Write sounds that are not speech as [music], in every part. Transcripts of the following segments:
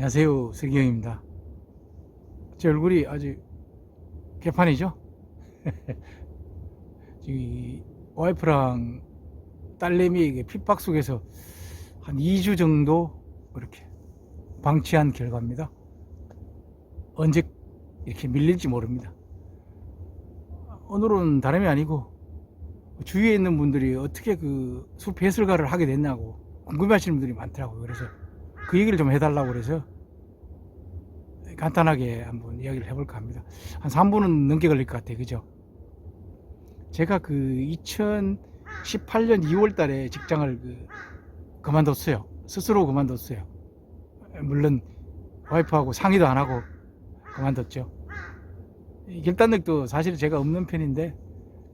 안녕하세요. 슬기영입니다. 제 얼굴이 아주 개판이죠? [laughs] 이 와이프랑 딸내미에게 핍박 속에서 한 2주 정도 이렇게 방치한 결과입니다. 언제 이렇게 밀릴지 모릅니다. 오늘은 다름이 아니고 주위에 있는 분들이 어떻게 그 숲 해설가를 하게 됐냐고 궁금해 하시는 분들이 많더라고요. 그래서 그 얘기를 좀 해달라고 그래서 간단하게 한번 이야기를 해볼까 합니다. 한 3분은 넘게 걸릴 것 같아요. 그죠? 제가 그 2018년 2월 달에 직장을 그 그만뒀어요. 스스로 그만뒀어요. 물론 와이프하고 상의도 안 하고 그만뒀죠. 이 결단력도 사실 제가 없는 편인데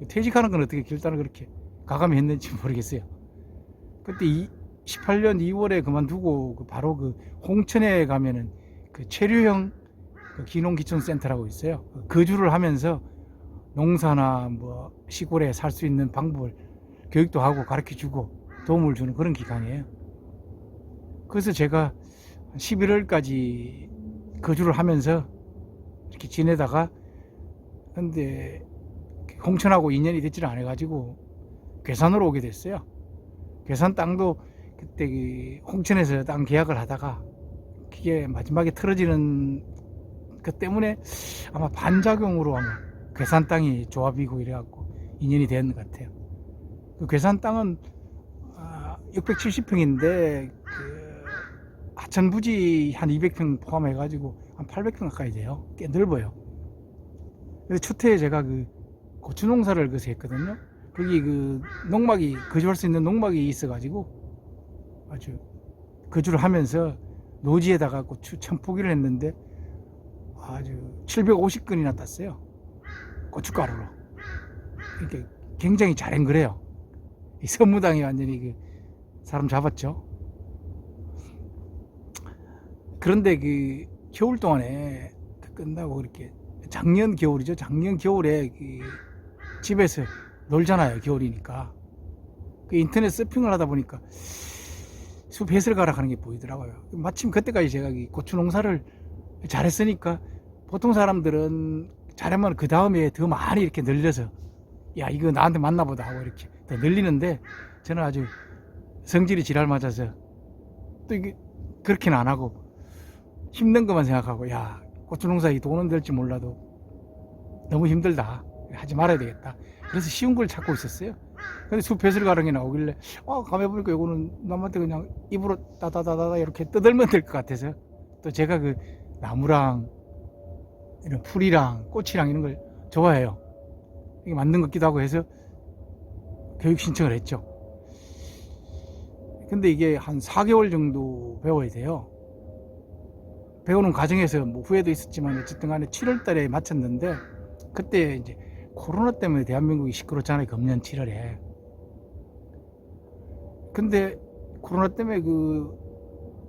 퇴직하는 건 어떻게 결단을 그렇게 가감히 했는지 모르겠어요. 그때 이 18년 2월에 그만두고 그 바로 그 홍천에 가면은 그 체류형 그 기농기촌센터라고 있어요. 그 거주를 하면서 농사나 뭐 시골에 살 수 있는 방법을 교육도 하고 가르쳐 주고 도움을 주는 그런 기관이에요. 그래서 제가 11월까지 거주를 하면서 이렇게 지내다가 근데 홍천하고 인연이 되지를 않아 가지고 괴산으로 오게 됐어요. 괴산 땅도 그때 그 홍천에서 땅 계약을 하다가 그게 마지막에 틀어지는 그 때문에 아마 반작용으로 아마 괴산 땅이 조합이고 이래갖고 인연이 된 것 같아요. 그 괴산 땅은 아, 670평인데 그 하천 부지 한 200평 포함해가지고 한 800평 가까이 돼요. 꽤 넓어요. 그래서 초태에 제가 그 고추 농사를 그새 했거든요. 거기 그 농막이 거주할 수 있는 농막이 있어가지고 아주 거주를 하면서 노지에다가 고추 천 포기를 했는데 아주 750건이나 땄어요. 고춧가루로. 이렇게 굉장히 잘한 거래요. 이 선무당이 완전히 그 사람 잡았죠. 그런데 그 겨울 동안에 그 끝나고 그렇게 작년 겨울이죠. 작년 겨울에 그 집에서 놀잖아요. 겨울이니까. 그 인터넷 서핑을 하다 보니까 숲 해설가라 하는 게 보이더라고요. 마침 그때까지 제가 이 고추 농사를 잘했으니까 보통 사람들은 잘하면 그 다음에 더 많이 이렇게 늘려서 야 이거 나한테 맞나보다 하고 이렇게 더 늘리는데 저는 아주 성질이 지랄 맞아서 또 이게 그렇게는 안 하고 힘든 것만 생각하고 야 고추 농사 이 돈은 될지 몰라도 너무 힘들다. 하지 말아야 되겠다. 그래서 쉬운 걸 찾고 있었어요 근데 숲 해설가랑이 나오길래 어 가만 보니까 이거는 남한테 그냥 입으로 따다다다다 이렇게 떠들면 될 것 같아서 또 제가 그 나무랑 이런 풀이랑 꽃이랑 이런 걸 좋아해요. 이게 맞는 것 같기도 하고 해서 교육 신청을 했죠. 근데 이게 한 4개월 정도 배워야 돼요. 배우는 과정에서 뭐 후회도 있었지만 어쨌든 간에 7월 달에 마쳤는데 그때 이제 코로나 때문에 대한민국이 시끄럽잖아요. 금년 7월에. 근데 코로나 때문에 그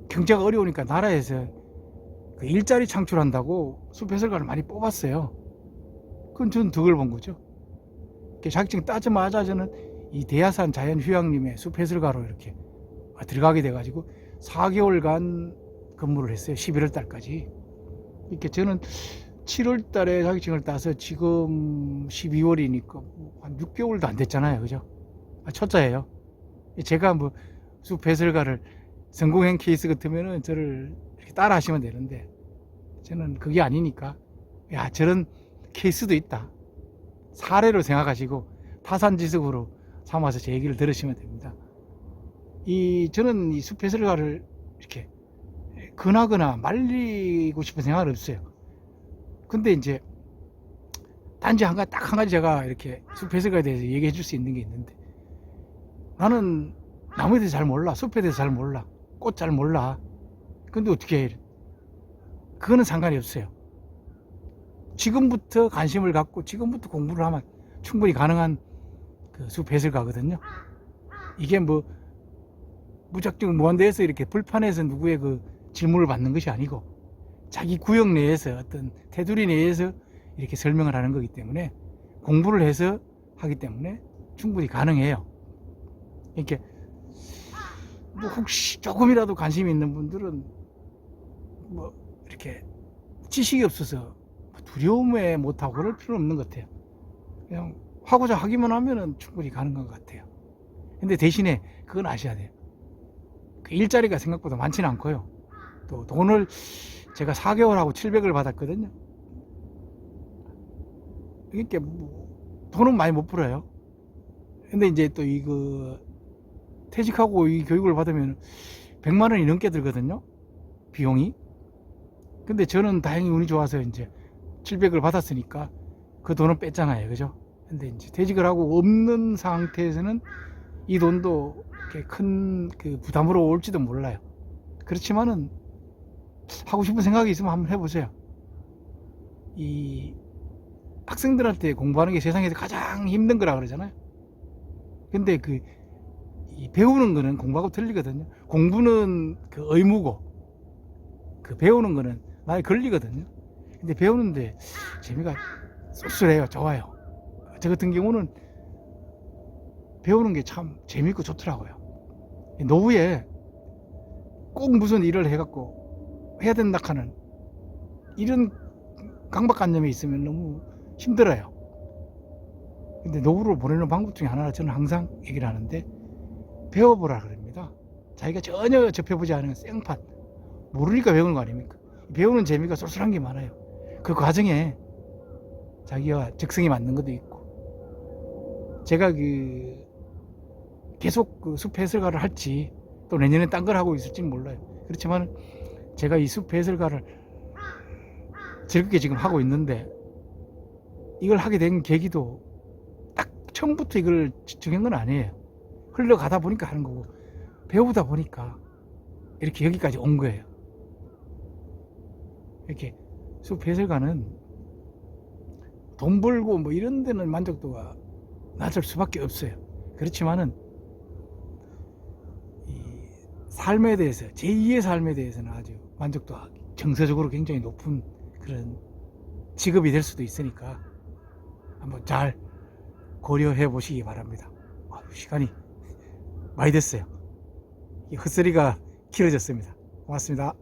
경제가 어려우니까 나라에서 그 일자리 창출한다고 숲해설가를 많이 뽑았어요. 그건 저는 덕을 본 거죠. 자격증 따자마자 저는 이 대야산 자연휴양림의 숲해설가로 이렇게 들어가게 돼가지고 4개월간 근무를 했어요. 11월 달까지. 이렇게 저는 7월 달에 자격증을 따서 지금 12월이니까 한 6개월도 안 됐잖아요. 그죠? 아, 첫째예요. 제가 뭐 숲해설가를 성공한 케이스 같으면은 저를 이렇게 따라 하시면 되는데 저는 그게 아니니까 야 저런 케이스도 있다 사례로 생각하시고 타산지석으로 삼아서 제 얘기를 들으시면 됩니다 이 저는 이 숲해설가를 이렇게 근하거나 말리고 싶은 생각은 없어요 근데 이제 단지 한 가지 딱 한 가지 제가 이렇게 숲해설가에 대해서 얘기해 줄 수 있는 게 있는데 나는 나무에 대해서 잘 몰라 숲에 대해서 잘 몰라 꽃 잘 몰라 근데 어떻게 해? 그거는 상관이 없어요. 지금부터 관심을 갖고 지금부터 공부를 하면 충분히 가능한 그 숲 해설가거든요. 이게 뭐 무작정 무한대에서 이렇게 불판에서 누구의 그 질문을 받는 것이 아니고 자기 구역 내에서 어떤 테두리 내에서 이렇게 설명을 하는 거기 때문에 공부를 해서 하기 때문에 충분히 가능해요. 이렇게 뭐 혹시 조금이라도 관심이 있는 분들은 뭐 이렇게 지식이 없어서 두려움에 못하고 그럴 필요는 없는 것 같아요. 그냥 하고자 하기만 하면은 충분히 가능한 것 같아요. 근데 대신에 그건 아셔야 돼요. 그 일자리가 생각보다 많지는 않고요. 또 돈을 제가 4개월하고 700을 받았거든요. 뭐 돈은 많이 못 벌어요. 근데 이제 또 이거 퇴직하고 이 교육을 받으면 100만 원이 넘게 들거든요. 비용이. 근데 저는 다행히 운이 좋아서 이제 700을 받았으니까 그 돈은 뺐잖아요. 그죠? 근데 이제 퇴직을 하고 없는 상태에서는 이 돈도 큰 그 부담으로 올지도 몰라요. 그렇지만은 하고 싶은 생각이 있으면 한번 해보세요. 이 학생들한테 공부하는 게 세상에서 가장 힘든 거라 그러잖아요. 근데 그, 이 배우는 거는 공부하고 틀리거든요. 공부는 그 의무고, 그 배우는 거는 나의 권리거든요. 근데 배우는데 재미가 쏠쏠해요. 좋아요. 저 같은 경우는 배우는 게 참 재밌고 좋더라고요. 노후에 꼭 무슨 일을 해갖고 해야 된다 하는 이런 강박관념이 있으면 너무 힘들어요. 근데 노후를 보내는 방법 중에 하나가 저는 항상 얘기를 하는데 배워보라 그럽니다. 자기가 전혀 접해보지 않은 생판 모르니까 배우는 거 아닙니까? 배우는 재미가 쏠쏠한 게 많아요. 그 과정에 자기와 적성이 맞는 것도 있고 제가 그 계속 그 숲 해설가를 할지 또 내년에 딴 걸 하고 있을지는 몰라요. 그렇지만 제가 이 숲 해설가를 즐겁게 지금 하고 있는데 이걸 하게 된 계기도 딱 처음부터 이걸 정한 건 아니에요. 흘러가다 보니까 하는 거고 배우다 보니까 이렇게 여기까지 온 거예요. 이렇게 숲 해설가는 돈 벌고 뭐 이런 데는 만족도가 낮을 수밖에 없어요. 그렇지만은 이 삶에 대해서 제2의 삶에 대해서는 아주 만족도가 정서적으로 굉장히 높은 그런 직업이 될 수도 있으니까 한번 잘 고려해 보시기 바랍니다. 아유, 시간이 많이 됐어요. 이 헛소리가 길어졌습니다. 고맙습니다.